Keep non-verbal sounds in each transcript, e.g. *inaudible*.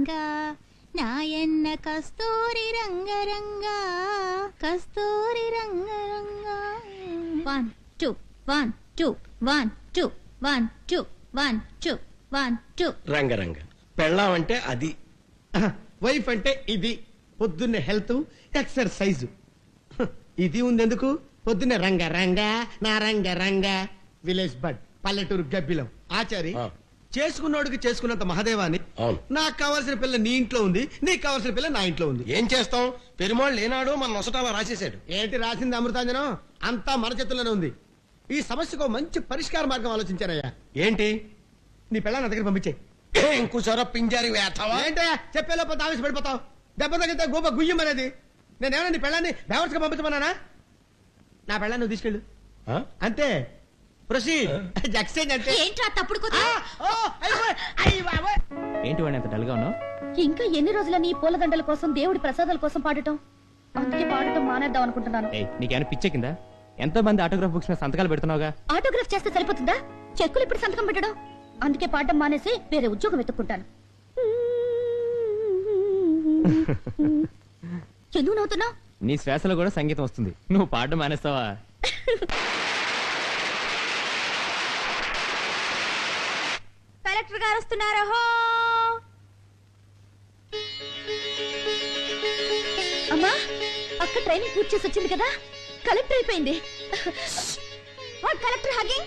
రంగా నాయన్న కస్తూరి రంగరంగా కస్తూరి రంగరంగా. One two one two one two one two one two one two రంగరంగ. పెళ్ళాం అంటే అది వైఫ్ అంటే ఇది. పొద్దున్నే హెల్త్ ఎక్సర్సైజ్. ఇది ఉందెందుకు? పొద్దున్నే రంగ రంగ నా రంగ రంగ విలేజ్ బడ్ పల్లెటూరు గబ్బిలం. ఆచారి. చేసుకున్నోడికి చేసుకున్నంత మహదేవాని అవును. నాకు కావాల్సిన పిల్ల నీ ఇంట్లో ఉంది నీకు కావాల్సిన పిల్ల నా ఇంట్లో ఉంది. ఏం చేస్తాం? పెరుమాళ్ళు లేనాడు మన నొసటాల రాసేసాడు ఏంటి రాసింది అమృతాంజనం? అంతా మన చేతుల్లోనే ఉంది. ఈ సమస్యకు మంచి పరిష్కార మార్గం ఆలోచించానయ్యా. ఏంటి? నీ పిల్ల నా దగ్గర పంపించే కూర్చోరా పింజారి వేస్తావా? ఏంటయ్యా చెప్పేలోపు ఆవేశ పడిపోతావు దెబ్బ తగ్గితే గోప గుయ్యమనేది నేనేమన్నా నీ పెళ్ళాన్ని బేవర్స్గా పంపించమన్నానా? నా పెళ్ళాన్ని నువ్వు తీసుకెళ్ళు? అంతే. ప్రొసీడ్ ఎక్స్చేంజ్ అంటే ఏంట్రా తప్పుడు. ఏంటి వాడిని అంత డల్గా ఉన్నావు? ఇంకా ఎన్ని రోజులని ఈ పూలదండల కోసం దేవుడి ప్రసాదాల కోసం పాడటం? అందుకే పాడటం మానేద్దాం అనుకుంటున్నాను. ఏయ్ నీకేమైనా పిచ్చెక్కిందా ఎంతో మంది ఆటోగ్రాఫ్ బుక్స్ మీద సంతకాలు పెడుతున్నావుగా? ఆటోగ్రాఫ్ చేస్తే సరిపోతుందా? చెక్కులు ఇప్పుడు సంతకం పెట్టడం? అందుకే పాడటం మానేసి వేరే ఉద్యోగం వెతుక్కుంటాను. *laughs* ఎందుకు నవ్వుతున్నావు? నీ శ్వాసలో కూడా సంగీతం వస్తుంది. నువ్వు పాడడం మానేస్తావా? *laughs* కలెక్టర్ గారు వస్తున్నారా. హో అమ్మా అక్క ట్రైనింగ్ పూర్తి చేసి వచ్చింది కదా? కలెక్టర్ అయిపోయింది. What collector hugging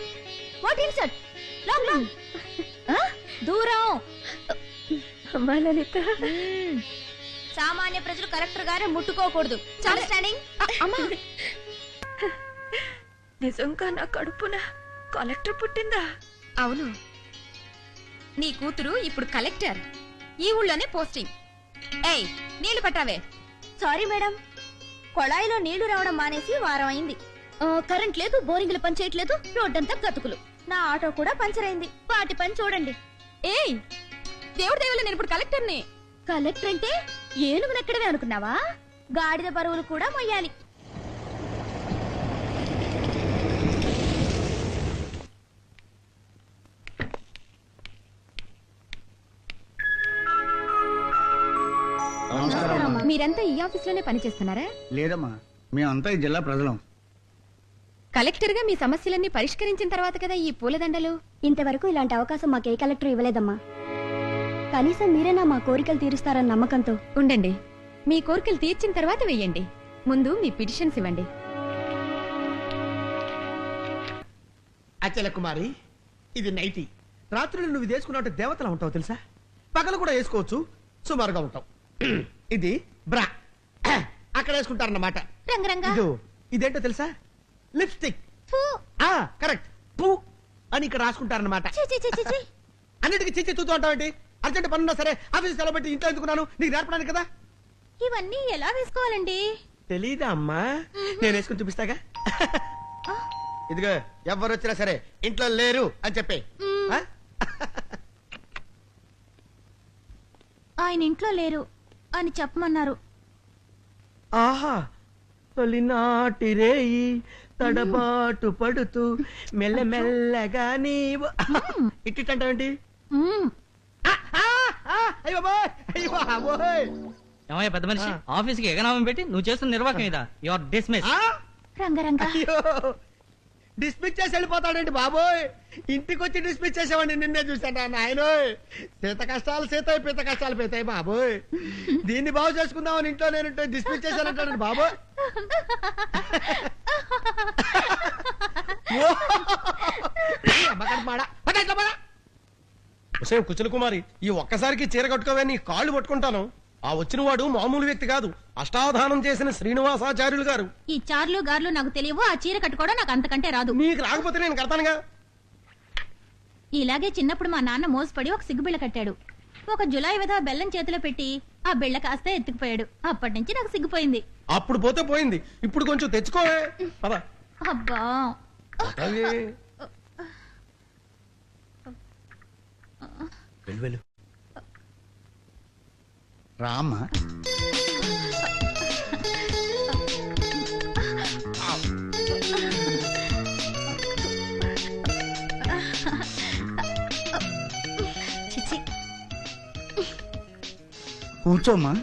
what insert long long? దూరం. అమ్మా లలిత. సామాన్య ప్రజలు కలెక్టర్ గారే ముట్టుకోకూడదు. అండర్స్టాండింగ్ అ- అమ్మా. *laughs* నిజంగా నా కడుపున కలెక్టర్ పుట్టిందా? అవును. నీ కూతురు ఇప్పుడు కలెక్టర్. ఈ ఊళ్ళోనే పోస్టింగ్. ఏయ్ నీళ్ళు పట్టావే. Sorry madam. కొళాయిలో నీళ్ళు రావడం మానేసి వారం అయింది. కరెంట్ లేదు బోరింగ్లు పని చేయట్లేదు రోడ్డంతా గతుకులు. నా ఆటో కూడా పంచర్ అయింది. వాటి పని చూడండి. ఏయ్ దేవుడి దేవుళ్ళు నేను ఇప్పుడు కలెక్టర్ని. కలెక్టర్ అంటే ఏనుగు నెక్కడమే అనుకున్నావా? గాడిద బరువులు కూడా మొయ్యాలి. మీరంతా ఈ ఆఫీస్లోనే పనిచేస్తున్నారా? లేదమ్మా మేమంతా ఈ జిల్లా ప్రజలం. కలెక్టర్గా మీ సమస్యలన్నీ పరిష్కరించిన తర్వాత కదా ఈ పూలదండలు? ఇంతవరకు ఇలాంటి అవకాశం మాకు ఏ కలెక్టర్ ఇవ్వలేదమ్మా. కనీసం మీరైనా మా కోరికలు తీరుస్తారన్న నమ్మకంతో. ఉండండి. మీ కోరికలు తీర్చిన తర్వాత వెయ్యండి. ముందు మీ పిటిషన్స్ ఇవ్వండి. అచల కుమారి ఇది నైటీ. రాత్రులు నువ్వు ఇది వేసుకున్నావు దేవతలా ఉంటావు తెలుసా? పగలు కూడా వేసుకోవచ్చు సుమారుగా ఉంటావు. ఇది బ్రా. అక్కడ వేసుకుంటారన్నమాట. రంగరంగా. ఇదో ఇదేంటో తెలుసా? లిప్స్టిక్. ఆ కరెక్ట్. పూ అని ఇక్కడ రాసుకుంటారన్నమాట. ఛీ, ఛీ, ఛీ, ఛీ, ఛీ. అన్నిటికీ చిచ్చి చూస్తూ ఉంటావేంటి అర్జెంట్ పనున్నా సరే ఆఫీస్ సెలవు పెట్టి ఇంట్లో ఎందుకున్నాను? నీకు నేర్పడానికి కదా? ఇవన్నీ ఎలా వేసుకోవాలండి? తెలీదా అమ్మా? నేను వేసుకుని చూపిస్తాగా? ఇదిగో ఎవరు వచ్చినా సరే ఇంట్లో లేరు అని చెప్పే? ఆయన ఇంట్లో లేరు. అని చెప్పమన్నారు. ఆహా తొలినాటి రేయి తడబాటు పడుతూ మెల్లమెల్లగా నీవు. బాబోయ్ ఏమయ్య పెద్ద మనిషి? ఆ. ఆఫీస్కి ఎగనామం పెట్టి నువ్వు చేస్తున్న నిర్వాహకం ఇదా? Your dismiss? రంగరంగా డిస్మిస్ చేసి వెళ్ళిపోతాడండి బాబోయ్? ఇంటికి వచ్చి డిస్మిస్ చేసేవాడిని నిన్నే చూశాను నాయన? సీత కష్టాలు సీతాయి పీత కష్టాలు పీతాయి బాబోయ్. దీన్ని బాగు చేసుకుందామని ఇంట్లో నేను డిస్మిస్ చేశానంటాడు బాబోయ్. ఉసే కుచల కుమారి ఈ ఒక్కసారికి చీర కట్టుకోవే నీ కాళ్ళు పట్టుకుంటాను. ఆ వచ్చిన వాడు మామూలు వ్యక్తి కాదు. అష్టావధానం చేసిన శ్రీనివాసాచార్యులు గారు. ఈ చార్లు గార్లు నాకు తెలియవు ఆ చీర కట్టుకోవడం నాకు అంతకంటే రాదు. నీకు రాకపోతే నేను కడతానుగా. ఇలాగే చిన్నప్పుడు మా నాన్న మోసపడి ఒక సిగ్గుబిళ్ళ కట్టాడు. ఒక జులై విధవ బెల్లం చేతిలో పెట్టి ఆ బిళ్ళ కాస్త ఎత్తుకుపోయాడు. అప్పటి నుంచి నాకు సిగ్గుపోయింది. అప్పుడు పోతే పోయింది. ఇప్పుడు కొంచెం తెచ్చుకోవే. పద. అబ్బా. పదవే. వెళ్ళు వెళ్ళు. చిచి కూర్చోమ్మా.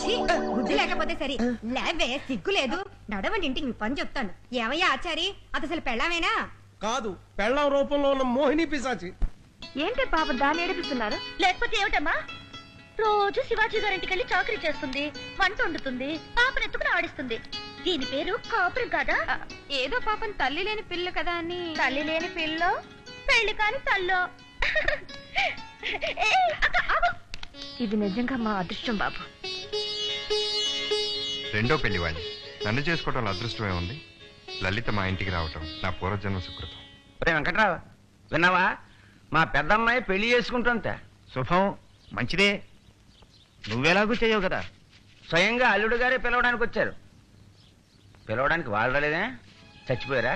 ఛీ, బుద్ధి లేకపోతే సరే. లేవే సిగ్గు లేదు. నడవండి ఇంటికి మీ పని చెప్తాను. ఏమయ్యా ఆచారి? అది అసలు పెళ్ళామేనా? కాదు పెళ్ళం రూపంలో ఉన్న మోహిని పిశాచి. ఏంటి పాప దాన్ని ఏడిపిస్తున్నారు? లేకపోతే ఏమిటమ్మా? రోజు శివాజీ గారింటికి వెళ్ళి చాకరీ చేస్తుంది వంట వండుతుంది పాపను ఎత్తుకుని ఆడిస్తుంది. దీని పేరు కాపురం కాదా? ఏదో పాపం తల్లి లేని పిల్ల కదా అని. తల్లి లేని పిల్ల? పెళ్ళి కాని తల్లో. ఏయ్, అక్క, ఆగు. ఇది నిజంగా మా అదృష్టం బాబు. రెండో పెళ్ళి వాణ్ణి నన్ను చేసుకోవటం అదృష్టమే ఉంది లలిత మా ఇంటికి రావటం నా పూర్వజన్మ సుకృతం. ఒరే వెంకట్రావు విన్నావా? మా పెద్దమ్మాయి పెళ్ళి చేసుకుంటుంట శుభం మంచిదే. నువ్వెలాగూ చేయవు కదా. స్వయంగా అల్లుడు గారే పిలవడానికి వచ్చారు. పిలవడానికి వాళ్ళు రాలేదే? చచ్చిపోయారా?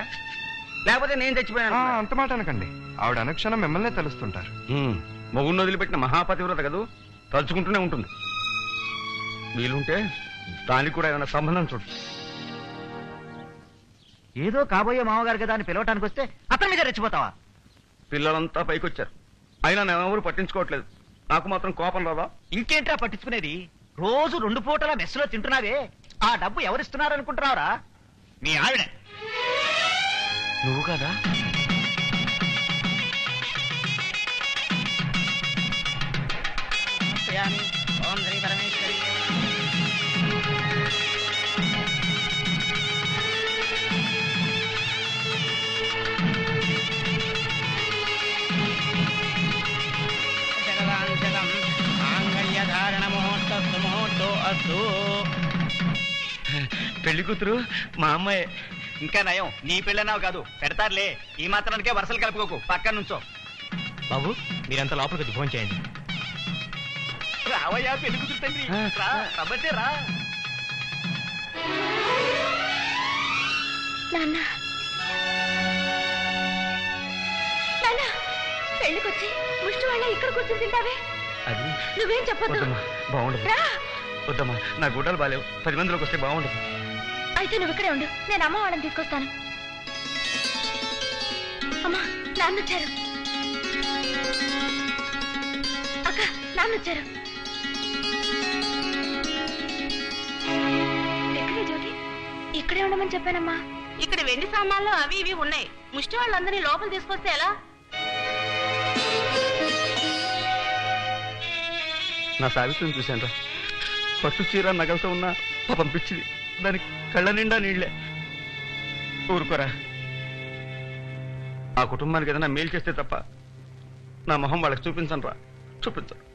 లేకపోతే నేను చచ్చిపోయాను అంత మాట అనకండి. ఆవిడ అనుక్షణం మిమ్మల్నే తెలుస్తుంటారు. మొగుడిని వదిలిపెట్టిన మహాపతివ్రత కదూ? తలుచుకుంటూనే ఉంటుంది. వీలుంటే దానికి కూడా ఏదైనా సంబంధం చూడు. ఏదో కాబోయే మామగారు కదా అని పిలవటానికి వస్తే అతని మీద రెచ్చిపోతావా? పిల్లలంతా పైకొచ్చారు. అయినా నేను ఎవరు పట్టించుకోవట్లేదు. నాకు మాత్రం కోపం రాదా? ఇంకేంట్రా పట్టించుకునేది? రోజు రెండు పూటల మెస్సులో తింటున్నావే. ఆ డబ్బు ఎవరిస్తున్నారు అనుకుంటున్నావురా మీ ఆవిడ. నువ్వు కదా? ఓం శ్రీ పరమేశ్వరి. పెళ్ళి కూతురు మా అమ్మాయి. ఇంకా నయం. నీ పెళ్ళనావు కాదు. పెడతారులే. ఈ మాత్రానికే వరుసలు కలుపుకోకు. పక్కన నుంచో. బాబు మీరంతా లోపలికి వచ్చి ఫోన్ చేయండి. రావయ్యా పెళ్ళి కూతురు తండ్రి. రా రమ్మంటే రా. నాన్న. నాన్న పెళ్ళికొచ్చి ముష్టి వాళ్ళ ఇక్కడ కూర్చుని తింటావే? అది నువ్వేం చెప్పొద్దు. బాగుండదు. రా. వద్దమ్మా నా గుడ్డలు బాలేవు. పది మందిలోకి వస్తే బాగుండదు. అయితే నువ్వు ఇక్కడే ఉండు. నేను అమ్మ వాళ్ళని తీసుకొస్తాను. అమ్మా నాన్న వచ్చారు అక్క నాన్న వచ్చారు ఎక్కడే జ్యోతి? ఇక్కడే ఉండమని చెప్పానమ్మా. ఇక్కడ వెండి సామాన్లు అవి ఇవి ఉన్నాయి. ముష్టి వాళ్ళందరినీ లోపల తీసుకొస్తే ఎలా? నా సావిత్రిని చూశాను రా పట్టు చీర నగలతో ఉన్న పాపం పిచ్చిది. దానికి కళ్ళ నిండా నీళ్ళే. ఊరుకోరా. ఆ కుటుంబానికి ఏదైనా మేలు చేస్తే తప్ప నా మొహం వాళ్ళకి చూపించను. రా చూపించరు